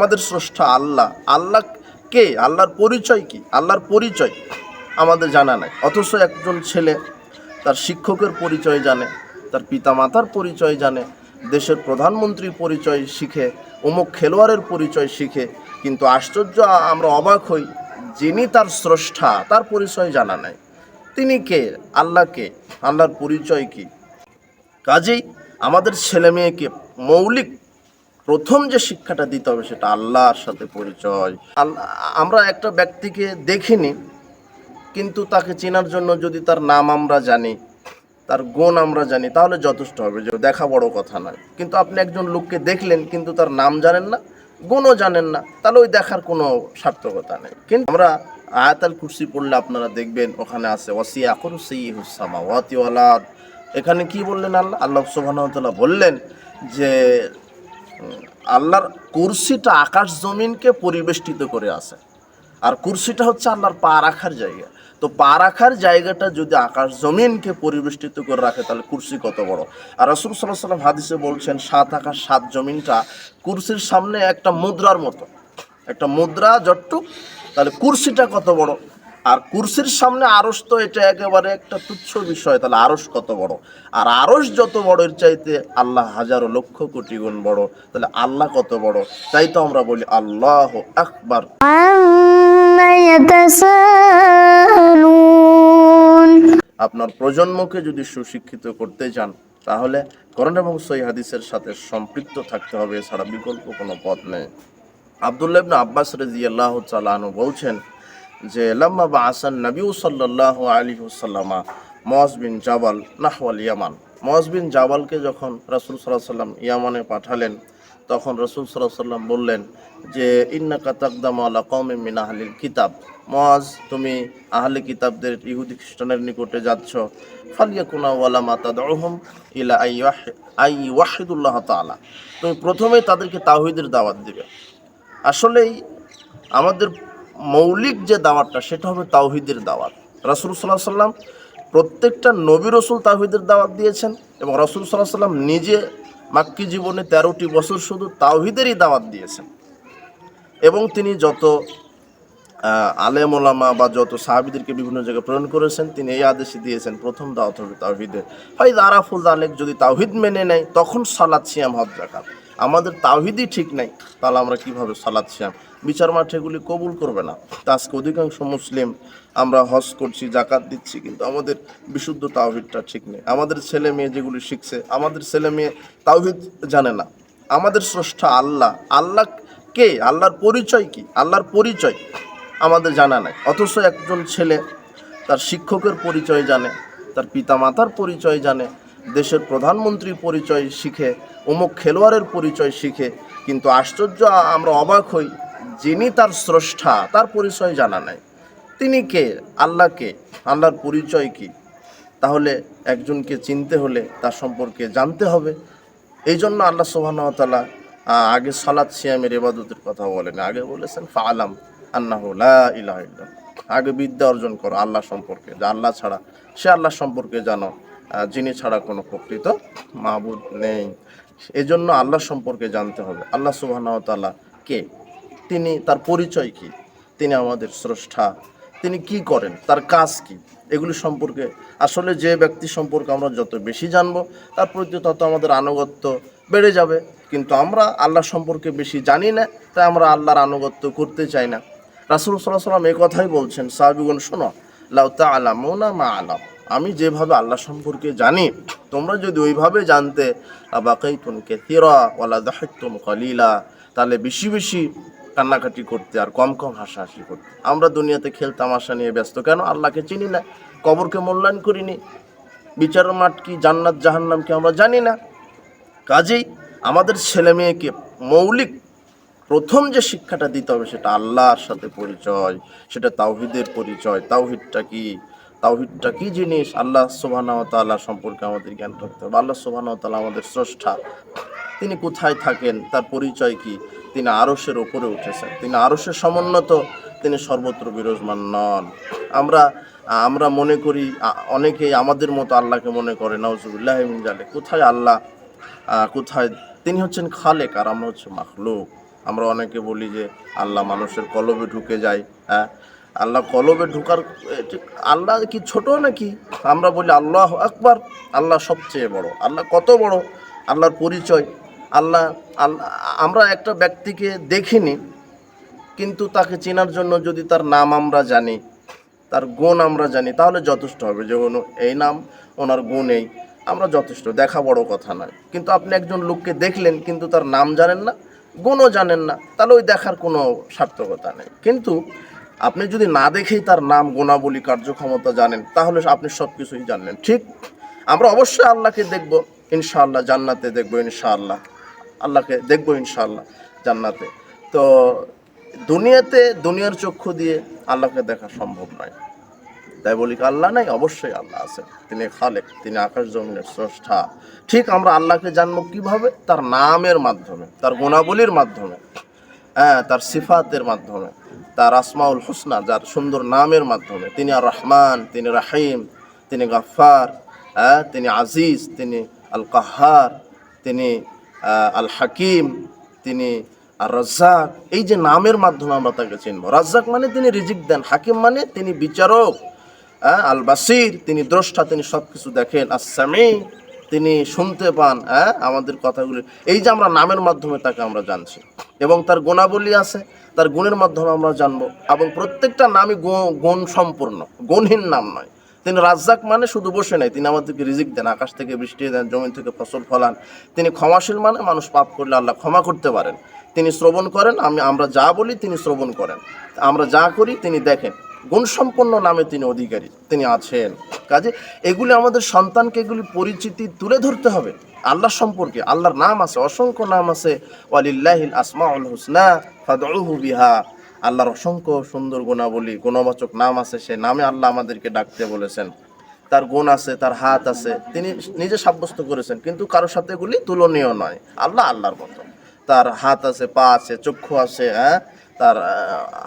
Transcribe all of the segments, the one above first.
আমাদের স্রষ্টা আল্লাহ। আল্লাহ কে? আল্লাহর পরিচয় কি? আল্লাহর পরিচয় আমাদের জানা নাই। অথচ একজন ছেলে তার শিক্ষকের পরিচয় জানে, তার পিতামাতার পরিচয় জানে, দেশের প্রধানমন্ত্রীর পরিচয় শিখে, অমুক খেলোয়াড়ের পরিচয় শিখে। কিন্তু আশ্চর্য, আমরা অবাক হই, যিনি তার স্রষ্টা, তার পরিচয় জানা নাই। তিনি কে? আল্লাহ কে? আল্লাহর পরিচয় কি? কাজেই আমাদের ছেলে মেয়েকে মৌলিক প্রথম যে শিক্ষাটা দিতে হবে সেটা আল্লাহর সাথে পরিচয়। আমরা একটা ব্যক্তিকে দেখিনি, কিন্তু তাকে চেনার জন্য যদি তার নাম আমরা জানি, তার গুণ আমরা জানি, তাহলে যথেষ্ট হবে যে দেখা বড় কথা নয়। কিন্তু আপনি একজন লোককে দেখলেন, কিন্তু তার নাম জানেন না, গুণও জানেন না, তাহলে ওই দেখার কোনো সার্থকতা নেই। কিন্তু আমরা আয়াতাল কুরসি পড়লে আপনারা দেখবেন, ওখানে আছে, ওয়াসিয়া কুরসি হুসামা ওয়াতিওয়ালাদ এখানে কি বললেন আল্লাহ? আল্লাহ সুবহানাহু বললেন যে আল্লাহর কুরসিটা আকাশ জমিনকে পরিবেষ্টিত করে আছে। আর কুরসিটা হচ্ছে আল্লাহর পা রাখার জায়গা। তো পা রাখার জায়গাটা যদি আকাশ জমিনকে পরিবেষ্টিত করে রাখে, তাহলে কুরসি কত বড়? আর রসুল সাল্লাহ সাল্লাম হাদিসে বলছেন, সাত আকাশ, সাত জমিনটা কুরসির সামনে একটা মুদ্রার মতো। একটা মুদ্রা যট্টুক তাহলে কুরসিটা কত বড়? আর কুরসির সামনে আরস তো এটা একেবারে একটা তুচ্ছ বিষয় তাহলে আরস কত বড়? আর আরস যত বড়ের চাইতে আল্লাহ হাজারো লক্ষ কোটি গুণ বড় তাহলে আল্লাহ কত বড়? তাই তো আমরা বলি আল্লাহ আকবার। আপনার প্রজন্মকে যদি সুশিক্ষিত করতে চান তাহলে করোনা এবং সই হাদিসের সাথে সম্পৃক্ত থাকতে হবে এছাড়া বিকল্প কোনো পথ নেই। আবদুল্লাহ আব্বাস রেজিয়াল্লাহ চালানো বলছেন যে, লাম্মা বা আসান নবীউ সাল্লাল্লাহু আলাইহি ওয়াসাল্লামা মজ বিন জাবাল নাহওয়াল ইয়ামান। মজ বিন জাবালকে যখন রাসূল আলাইহি সাল্লাম ইয়ামানে পাঠালেন, তখন রসুল সাল্লাহ সাল্লাম বললেন যে ইন্না কাতাকদাম আলা কৌমে মিন আহলিল কিতাব। মজ তুমি আহলে কিতাবদের ইহুদি খ্রিস্টানের নিকটে যাচ্ছ। ফালিয়াকুনা ওয়ালা মাতা দহম ইলা আই আই ওয়াহিদুল্লাহ তালা তুমি প্রথমে তাদেরকে তাহিদের দাওয়াত দিবে। আসলেই আমাদের মৌলিক যে দাওয়াতটা, সেটা হবে তাওহিদের দাওয়াত। রাসুল সাল্লাহ সাল্লাম প্রত্যেকটা নবী রসুল তাওহিদের দাওয়াত দিয়েছেন এবং রাসুল সাল্লাহ সাল্লাম নিজে মাক্কি জীবনে তেরোটি বছর শুধু তাওহিদেরই দাওয়াত দিয়েছেন। এবং তিনি যত আলেম ওলামা বা যত সাহাবিদেরকে বিভিন্ন জায়গায় প্রেরণ করেছেন, তিনি এই আদেশে দিয়েছেন, প্রথম দাওয়াত হবে তাওহিদের। হয় আরাফুল আলেক যদি তাওহিদ মেনে নেয়, তখন সালাদ সিয়াম, হজ আমাদের তাওহিদই ঠিক নাই, তাহলে আমরা কীভাবে সালাদ সিয়াম? বিচার মাঠে এগুলি কবুল করবে না। তা আজকে অধিকাংশ মুসলিম আমরা হজ করছি জাকাত দিচ্ছি, কিন্তু আমাদের বিশুদ্ধ তাওহিদটা ঠিক নেই। আমাদের ছেলে মেয়ে যেগুলি শিখছে, আমাদের ছেলে মেয়ে তাওহিদ জানে না। আমাদের স্রষ্টা আল্লাহ। আল্লাহ কে? আল্লাহর পরিচয় কি? আল্লাহর পরিচয় আমাদের জানা নাই। অথচ একজন ছেলে তার শিক্ষকের পরিচয় জানে, তার পিতামাতার পরিচয় জানে, দেশের প্রধানমন্ত্রীর পরিচয় শিখে অমুক খেলোয়াড়ের পরিচয় শিখে, কিন্তু আশ্চর্য, আমরা অবাক হই যিনি তার স্রষ্টা, তার পরিচয় জানা নাই। তিনি কে? আল্লাহ কে? আল্লাহর পরিচয় কি? তাহলে একজনকে চিনতে হলে তার সম্পর্কে জানতে হবে। এই জন্য আল্লাহ সুবাহতালা আগে সালাদ সিয়ামের এবাদতের কথা বলেন। আগে বলেছেন ফালাম আন্নাহ লা ইলাহ। আগে বিদ্যা অর্জন করো আল্লাহ সম্পর্কে। যে আল্লাহ ছাড়া, সে আল্লাহ সম্পর্কে জানো। যিনি ছাড়া কোনো প্রকৃত মাহবুদ নেই। এজন্য আল্লাহ সম্পর্কে জানতে হবে। আল্লাহ সুবাহতালা কে? তিনি, তার পরিচয় কি? তিনি আমাদের স্রষ্টা। তিনি কি করেন? তার কাজ কি? এগুলি সম্পর্কে, আসলে যে ব্যক্তি সম্পর্কে আমরা যত বেশি জানব, তার প্রতি তত আমাদের আনুগত্য বেড়ে যাবে। কিন্তু আমরা আল্লাহ সম্পর্কে বেশি জানি না, তাই আমরা আল্লাহর আনুগত্য করতে চাই না। রাসুল সাল্লাহ সাল্লাম এ কথাই বলছেন সাহাবিগুন শোনো, লাউ তা আলামুনা মা আলাম। আমি যেভাবে আল্লাহ সম্পর্কে জানি, তোমরা যদি ওইভাবে জানতে বাকাইতুন কেথিরা ওয়ালা দাহিতুম কলিলা, তাহলে বেশি বেশি কান্নাকাটি করতে আর কম কম হাসাহাসি করতে। আমরা দুনিয়াতে খেল তামাশা নিয়ে ব্যস্ত কেন? আল্লাহকে চিনি না, কবরকে মূল্যায়ন করিনি বিচার মাঠ কি, জান্নাত, জাহান্নাম কি আমরা জানি না। কাজেই আমাদের ছেলে মেয়েকে মৌলিক প্রথম যে শিক্ষাটা দিতে হবে সেটা আল্লাহর সাথে পরিচয়, সেটা তাওহিদের পরিচয়। তাওহিদটা কি? তাওহিদটা কি জিনিস? আল্লাহ সোবাহ তাল্লাহ সম্পর্কে আমাদের জ্ঞান রাখতে হবে। আল্লাহ সোবাহ তাল্লাহ আমাদের স্রষ্টা। তিনি কোথায় থাকেন? তার পরিচয় কি? তিনি আরসের ওপরে উঠেছেন। তিনি আরসের সমুন্নত, তিনি সর্বত্র বিরাজমান নন। আমরা আমরা মনে করি অনেকেই আমাদের মতো আল্লাহকে মনে করে নওজুবিল্লাহ জালে কোথায় আল্লাহ? কোথায়? তিনি হচ্ছেন খালেক আর আমরা হচ্ছে মাখলুক। আমরা অনেকে বলি যে, আল্লাহ মানুষের কলবে ঢুকে যায় হ্যাঁ? আল্লাহ কলবে ঢুকার আল্লাহ কি ছোট নাকি? আমরা বলি আল্লাহ আকবার, আল্লাহ সবচেয়ে বড়। আল্লাহ কত বড়? আল্লাহর পরিচয়। আল্লাহ আমরা একটা ব্যক্তিকে দেখিনি, কিন্তু তাকে চেনার জন্য যদি তার নাম আমরা জানি, তার গুণ আমরা জানি, তাহলে যথেষ্ট হবে যে কোনো এই নাম ওনার গুণ এই আমরা যথেষ্ট, দেখা বড় কথা নয়। কিন্তু আপনি একজন লোককে দেখলেন, কিন্তু তার নাম জানেন না, গুণও জানেন না, তাহলে ওই দেখার কোনো সার্থকতা নেই। কিন্তু আপনি যদি না দেখেই তার নাম গুণাবলী কার্যক্ষমতা জানেন, তাহলে আপনি সব কিছুই জানলেন, ঠিক? আমরা অবশ্যই আল্লাহকে দেখব, ইনশাআল্লাহ জান্নাতে দেখব, ইনশাআল্লাহ। আল্লাহকে দেখব, ইনশাআল্লাহ জান্নাতে। তো দুনিয়াতে, দুনিয়ার চক্ষু দিয়ে আল্লাহকে দেখা সম্ভব নয়। তাই বলি আল্লাহ নাই, অবশ্যই আল্লাহ আছে। তিনি খালেক, তিনি আকাশ জমিনের স্রষ্টা। ঠিক, আমরা আল্লাহকে জানব কীভাবে? তার নামের মাধ্যমে, তার গুণাবলীর মাধ্যমে হ্যাঁ তার সিফাতের মাধ্যমে। তার আসমাউল হুসনা, যার সুন্দর নামের মাধ্যমে। তিনি আর রহমান, তিনি রাহিম, তিনি গাফার হ্যাঁ তিনি আজিজ, তিনি আল কাহার, তিনি আল হাকিম, তিনি আর রাজ্জাক। এই যে নামের মাধ্যমে আমরা তাকে চিনব। রাজ্জাক মানে তিনি রিজিক দেন, হাকিম মানে তিনি বিচারক হ্যাঁ আল বাসির তিনি দ্রষ্টা, তিনি সব কিছু দেখেন। আসামি তিনি শুনতে পান হ্যাঁ আমাদের কথাগুলি। এই যে আমরা নামের মাধ্যমে তাকে আমরা জানছি এবং তার গুণাবলী আছে, তার গুণের মাধ্যমে আমরা জানব এবং প্রত্যেকটা নামই গুণ সম্পূর্ণ, গুণহীন নাম নয়। তিনি রাজ্জাক মানে শুধু বসে নাই, তিনি আমাদেরকে রিজিক দেন, আকাশ থেকে বৃষ্টি দেন জমি থেকে ফসল ফলান। তিনি ক্ষমাশীল মানে মানুষ পাপ করলে আল্লাহ ক্ষমা করতে পারেন। তিনি শ্রবণ করেন, আমি, আমরা যা বলি তিনি শ্রবণ করেন। আমরা যা করি তিনি দেখেন। গুণসম্পন্ন নামে তিনি অধিকারী, তিনি আছেন। কাজে এগুলি আমাদের সন্তানকে এগুলি পরিচিতি তুলে ধরতে হবে। আল্লাহ সম্পর্কে, আল্লাহর নাম আছে, অসংখ্য নাম আছে, ওয়ালিল্লাহিল আসমাউল হুসনা, ফাদউহু বিহা। আল্লাহর অসংখ্য সুন্দর গুণাবলী, গুণবাচক নাম আছে, সে নামে আল্লাহ আমাদেরকে ডাকতে বলেছেন। তার গুণ আছে, তার হাত আছে, তিনি নিজে সাব্যস্ত করেছেন, কিন্তু কারোর সাথে এগুলি তুলনীয় নয়। আল্লাহ আল্লাহর মতো। তার হাত আছে, পা আছে, চক্ষু আছে হ্যাঁ? তার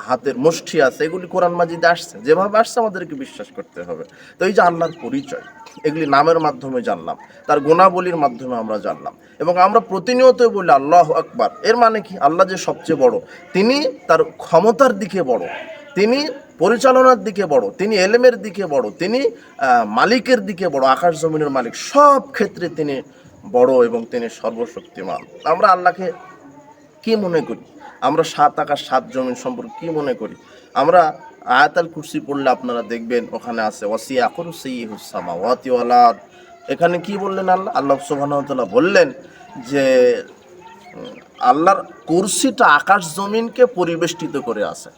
হাতের মুষ্টি আছে, এগুলি কোরআন মাজিদে আসছে। যেভাবে আসছে, আমাদেরকে বিশ্বাস করতে হবে। তো এই যে আল্লাহর পরিচয়, এগুলি নামের মাধ্যমে জানলাম, তার গুণাবলীর মাধ্যমে আমরা জানলাম। এবং আমরা প্রতিনিয়ত বলি, আল্লাহ আকবার। এর মানে কি? আল্লাহ যে সবচেয়ে বড়, তিনি তার ক্ষমতার দিকে বড়, তিনি পরিচালনার দিকে বড়, তিনি এলেমের দিকে বড়, তিনি মালিকের দিকে বড়, আকাশ জমিনের মালিক, সব ক্ষেত্রে তিনি বড় এবং তিনি সর্বশক্তিমান। আমরা আল্লাহকে কি মনে করি? আমরা সাত আকাশ, সাত জমিন সম্পর্কে কি মনে করি? আমরা আয়াতাল কুরসি পড়লে আপনারা দেখবেন ওখানে আছে, ওয়াসিয়া সেই হুসামা ওয়াতি ওয়ালাদ এখানে কি বললেন আল্লাহ? আল্লাহ ওয়া বললেন যে আল্লাহর কুরসিটা আকাশ জমিনকে পরিবেষ্টিত করে আছে।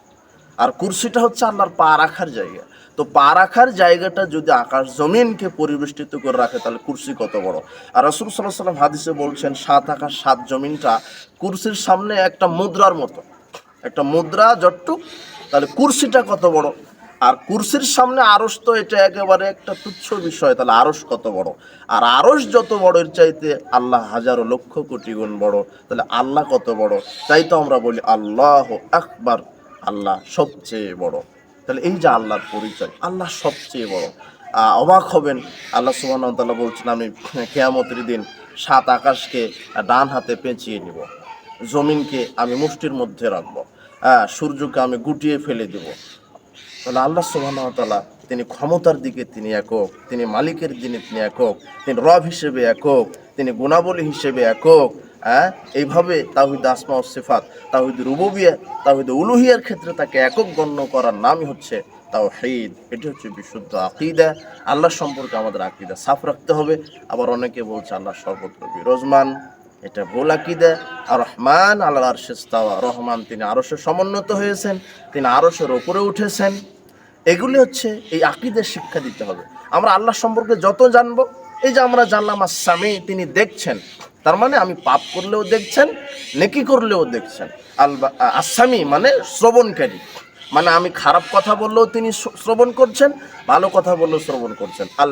আর কুরসিটা হচ্ছে আল্লাহর পা রাখার জায়গা। তো পা রাখার জায়গাটা যদি আকাশ জমিনকে পরিবেষ্টিত করে রাখে, তাহলে কুরসি কত বড়? আর রসুল সাল্লাহ সাল্লাম হাদিসে বলছেন, সাত আকাশ, সাত জমিনটা কুরসির সামনে একটা মুদ্রার মতো। একটা মুদ্রা যট্টুক তাহলে কুরসিটা কত বড়? আর কুরসির সামনে আরস তো এটা একেবারে একটা তুচ্ছ বিষয়, তাহলে আরস কত বড়? আর আরস যত বড়, এর চাইতে আল্লাহ হাজারো লক্ষ কোটি গুণ বড়, তাহলে আল্লাহ কত বড়? তাই তো আমরা বলি, আল্লাহ আকবার। আল্লাহ সবচেয়ে বড়। তাহলে এই যে আল্লাহর পরিচয়, আল্লাহ সবচেয়ে বড়। অবাক হবেন, আল্লাহ ওয়া বলছেন, আমি কেয়ামতের দিন সাত আকাশকে ডান হাতে পেঁচিয়ে নিব, জমিনকে আমি মুষ্টির মধ্যে রাখব হ্যাঁ সূর্যকে আমি গুটিয়ে ফেলে দেব। তাহলে আল্লাহ ওয়া তিনি ক্ষমতার দিকে তিনি একক, তিনি মালিকের দিনে তিনি একক, তিনি রব হিসেবে একক, তিনি গুণাবলী হিসেবে একক হ্যাঁ? এইভাবে তাহিদ আসমা ও সিফাত তাহিদ রুববিয়া তাহিদ উলুহিয়ার ক্ষেত্রে তাকে একক গণ্য করার নামই হচ্ছে তাওহীদ। এটি হচ্ছে বিশুদ্ধ আকিদা। আল্লাহ সম্পর্কে আমাদের আকিদা সাফ রাখতে হবে। আবার অনেকে বলছে আল্লাহ সর্বত্র বিরাজমান। এটা ভুল আকিদা। আর রহমান আল্লাহ আরশেস্তাওয়া রহমান তিনি আরশে সমুন্নত হয়েছেন, তিনি আরশের ওপরে উঠেছেন। এগুলি হচ্ছে এই আকিদের শিক্ষা দিতে হবে। আমরা আল্লাহ সম্পর্কে যত জানব, এই যে আমরা জানলাম আসামি তিনি দেখছেন। তার মানে আমি পাপ করলেও দেখছেন, নেকি করলেও দেখছেন। আলবা আসামি মানে শ্রবণকারী। মানে আমি খারাপ কথা বললেও তিনি শ্রবণ করছেন, ভালো কথা বললেও শ্রবণ করছেন। আল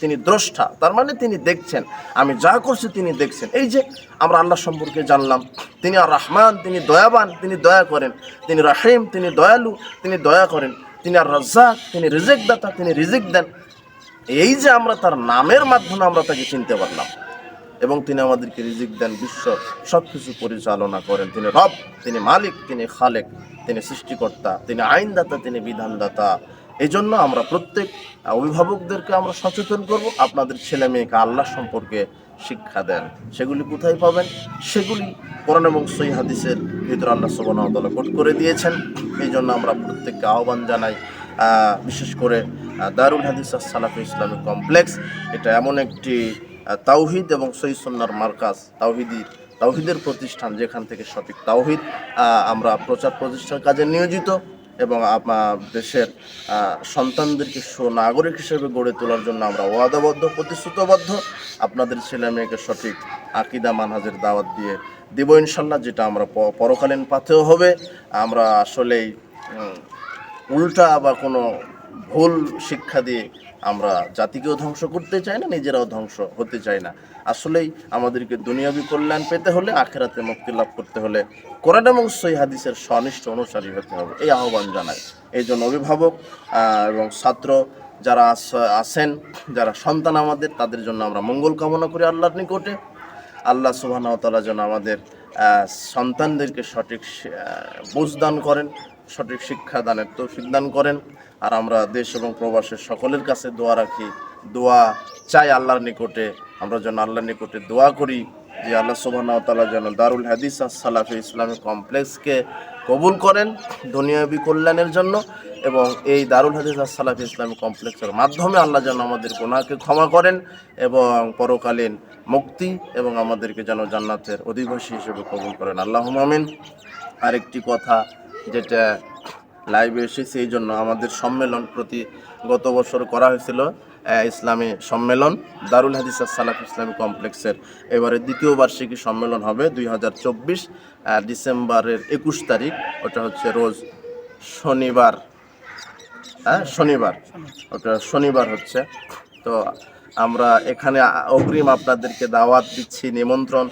তিনি দ্রষ্টা, তার মানে তিনি দেখছেন। আমি যা করছি তিনি দেখছেন। এই যে আমরা আল্লাহ সম্পর্কে জানলাম, তিনি আর রহমান, তিনি দয়াবান, তিনি দয়া করেন। তিনি রাহিম, তিনি দয়ালু, তিনি দয়া করেন। তিনি আর রাজ্জাক, তিনি রিজিক দাতা তিনি রিজিক দেন। এই যে আমরা তার নামের মাধ্যমে আমরা তাকে চিনতে পারলাম। এবং তিনি আমাদেরকে রিজিক দেন, বিশ্ব সব কিছু পরিচালনা করেন। তিনি রব, তিনি মালিক, তিনি খালেক, তিনি সৃষ্টিকর্তা, তিনি আইনদাতা, তিনি বিধানদাতা। এই জন্য আমরা প্রত্যেক অভিভাবকদেরকে আমরা সচেতন করব। আপনাদের ছেলে মেয়েকে আল্লাহ সম্পর্কে শিক্ষা দেন। সেগুলি কোথায় পাবেন? সেগুলি কোরআন এবং সই হাদিসের ভিতরে আল্লাহ সুবাহ কোট করে দিয়েছেন। এই জন্য আমরা প্রত্যেককে আহ্বান জানাই বিশেষ করে দারুল হাদিস সালাফি ইসলামিক কমপ্লেক্স। এটা এমন একটি তাওহিদ এবং সই সন্ন্যার মার্কাজ, তাওহিদি, তাওহিদের প্রতিষ্ঠান যেখান থেকে সঠিক তাওহিদ আমরা প্রচার প্রতিষ্ঠার কাজে নিয়োজিত এবং দেশের সন্তানদেরকে সুনাগরিক হিসেবে গড়ে তোলার জন্য আমরা ওয়াদাবদ্ধ, প্রতিশ্রুতবদ্ধ আপনাদের ছেলে মেয়েকে সঠিক আকিদা মানহাজের দাওয়াত দিয়ে দেব ইনশাল্লাহ, যেটা আমরা পরকালীন পাথেও হবে। আমরা আসলেই উল্টা বা কোনো ভুল শিক্ষা দিয়ে আমরা জাতিকেও ধ্বংস করতে চাই না নিজেরাও ধ্বংস হতে চাই না। আসলেই আমাদেরকে দুনিয়াবি কল্যাণ পেতে হলে আখেরাতে মুক্তি লাভ করতে হলে কোরআন এবং সই হাদিসের সনিষ্ঠ অনুসারী হতে হবে। এই আহ্বান জানাই। এই জন্য অভিভাবক এবং ছাত্র যারা আছেন যারা সন্তান আমাদের তাদের জন্য আমরা মঙ্গল কামনা করি আল্লাহর নিকটে। আল্লাহ সুবাহতালা যেন আমাদের সন্তানদেরকে সঠিক শি- আহ, বুঝ দান করেন। সঠিক শিক্ষা দানের তৌফিক দান করেন। আর আমরা দেশ এবং প্রবাসের সকলের কাছে দোয়া রাখি। দোয়া চাই আল্লাহর নিকটে। আমরা যেন আল্লাহর নিকটে দোয়া করি যে আল্লাহ সুবাহতালা যেন দারুল হাদিস সালাফি ইসলামী কমপ্লেক্সকে কবুল করেন দুনিয়াবী কল্যাণের জন্য এবং এই দারুল হাদিস সালাফি ইসলামী কমপ্লেক্সের মাধ্যমে আল্লাহ যেন আমাদের গুনাহকে ক্ষমা করেন এবং পরকালীন মুক্তি এবং আমাদেরকে যেন জান্নাতের অধিবাসী হিসেবে কবুল করেন। আল্লাহ মামিন আরেকটি কথা যেটা লাইভে এসেছে এই জন্য আমাদের সম্মেলন প্রতি গত বছর করা হয়েছিল ইসলামী সম্মেলন, দারুল হাদিস সালাফ ইসলামী কমপ্লেক্সের। এবারে দ্বিতীয় বার্ষিকী সম্মেলন হবে দুই হাজার চব্বিশ ডিসেম্বরের একুশ তারিখ, ওটা হচ্ছে রোজ শনিবার। হ্যাঁ শনিবার। ওটা শনিবার হচ্ছে। তো আমরা এখানে অগ্রিম আপনাদেরকে দাওয়াত দিচ্ছি, নিমন্ত্রণ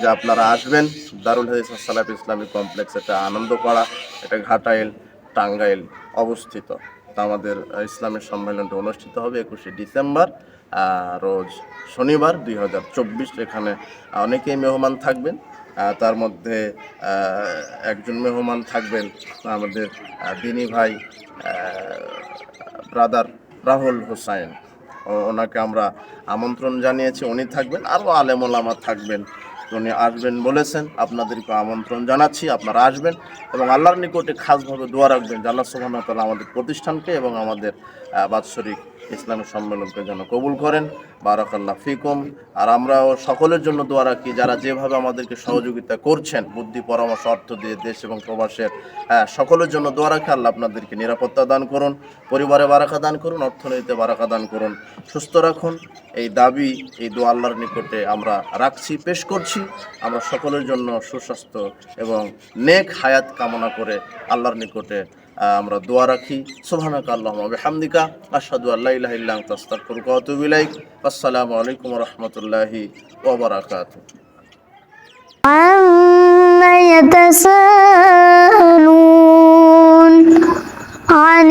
যে আপনারা আসবেন। দারুল হাদিস সালাফ ইসলামী কমপ্লেক্স, এটা আনন্দপাড়া, এটা ঘাটাইল, টাঙ্গাইল অবস্থিত। আমাদের ইসলামের সম্মেলনটা অনুষ্ঠিত হবে একুশে ডিসেম্বর রোজ শনিবার দুই হাজার চব্বিশ। এখানে অনেকেই মেহমান থাকবেন তার মধ্যে একজন মেহমান থাকবেন আমাদের দিনী ভাই ব্রাদার রাহুল হোসাইন। ওনাকে আমরা আমন্ত্রণ জানিয়েছি। উনি থাকবেন আরও আলেমোলামা থাকবেন। উনি আসবেন বলেছেন আপনাদেরকে আমন্ত্রণ জানাচ্ছি আপনারা আসবেন এবং আল্লাহর নিকটে খাসভাবে দোয়া রাখবেন যে আল্লাহ ওয়া আমাদের প্রতিষ্ঠানকে এবং আমাদের বাৎসরিক ইসলামী সম্মেলনকে যেন কবুল করেন। বারাকাল্লাহ ফিকুম। আর আমরাও সকলের জন্য দোয়া রাখি যারা যেভাবে আমাদেরকে সহযোগিতা করছেন বুদ্ধি পরামর্শ অর্থ দিয়ে দেশ এবং প্রবাসের আহ, সকলের জন্য দোয়া রাখি আল্লাহ আপনাদেরকে নিরাপত্তা দান করুন পরিবারে বারাকা দান করুন অর্থনীতিতে বারাকা দান করুন। সুস্থ রাখুন। এই দাবি, এই দু আল্লাহর নিকটে আমরা রাখছি, পেশ করছি। আমরা সকলের জন্য সুস্বাস্থ্য এবং নেক হায়াত কামনা করে আল্লাহর নিকটে আমরা দোয়া রাখি। সোহানাক আল্লাহ হামদিকা আসাদু আল্লাহ তাস্তাকুর কতুবিলাইক আসসালামু আলাইকুম রহমতুল্লাহি ওবরাকাত يتساءلون عن